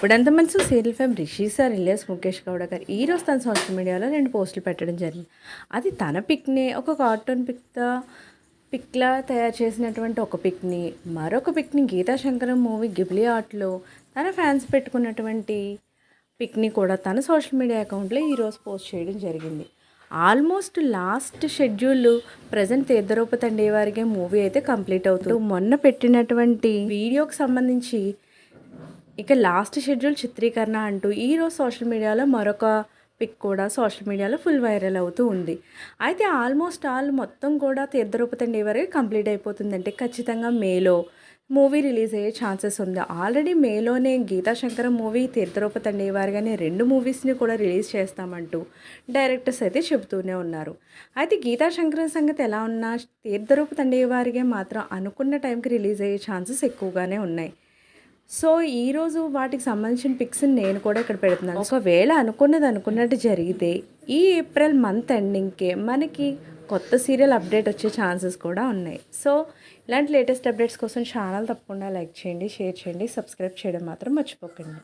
ఇప్పుడంత మంచి serial fame Rishi sir Ilyas Mukesh Gowda గారు ఈ రోజు తన సోషల్ మీడియాలో రెండు పోస్టులు పెట్టడం జరిగింది. అది తన పిక్ని ఒక కార్టూన్ పిక్తో పిక్లా తయారు చేసినటువంటి ఒక పిక్ని మరొక పిక్ని గీతా శంకరం మూవీ గిబ్లీ ఆర్ట్లో తన ఫ్యాన్స్ పెట్టుకున్నటువంటి పిక్ని కూడా తన సోషల్ మీడియా అకౌంట్లో ఈరోజు పోస్ట్ చేయడం జరిగింది. ఆల్మోస్ట్ లాస్ట్ షెడ్యూల్ ప్రజెంట్ తీర్థరూపతండి వారికి మూవీ అయితే కంప్లీట్ అవుతుంది. మొన్న పెట్టినటువంటి వీడియోకి సంబంధించి ఇక లాస్ట్ షెడ్యూల్ చిత్రీకరణ అంటూ ఈరోజు సోషల్ మీడియాలో మరొక పిక్ కూడా సోషల్ మీడియాలో ఫుల్ వైరల్ అవుతూ ఉంది. అయితే ఆల్మోస్ట్ ఆల్ మొత్తం కూడా తీర్థరూపతండి వరకు కంప్లీట్ అయిపోతుందంటే ఖచ్చితంగా మేలో మూవీ రిలీజ్ అయ్యే ఛాన్సెస్ ఉంది. ఆల్రెడీ మేలోనే గీతా శంకర మూవీ తీర్థరూపతండి వారిగానే రెండు మూవీస్ని కూడా రిలీజ్ చేస్తామంటూ డైరెక్టర్స్ అయితే చెబుతూనే ఉన్నారు. అయితే గీతా శంకర సంగతి ఎలా ఉన్నా తీర్థరూప తండేవారిగా మాత్రం అనుకున్న టైంకి రిలీజ్ అయ్యే ఛాన్సెస్ ఎక్కువగానే ఉన్నాయి. సో ఈరోజు వాటికి సంబంధించిన పిక్స్ని నేను కూడా ఇక్కడ పెడుతున్నాను. ఒకవేళ అనుకున్నది అనుకున్నట్టు జరిగితే ఈ ఏప్రిల్ మంత్ ఎండింగ్కే మనకి కొత్త సీరియల్ అప్డేట్ వచ్చే ఛాన్సెస్ కూడా ఉన్నాయి. సో ఇలాంటి లేటెస్ట్ అప్డేట్స్ కోసం ఛానల్ తప్పకుండా లైక్ చేయండి షేర్ చేయండి సబ్స్క్రైబ్ చేయడం మాత్రం మర్చిపోకండి.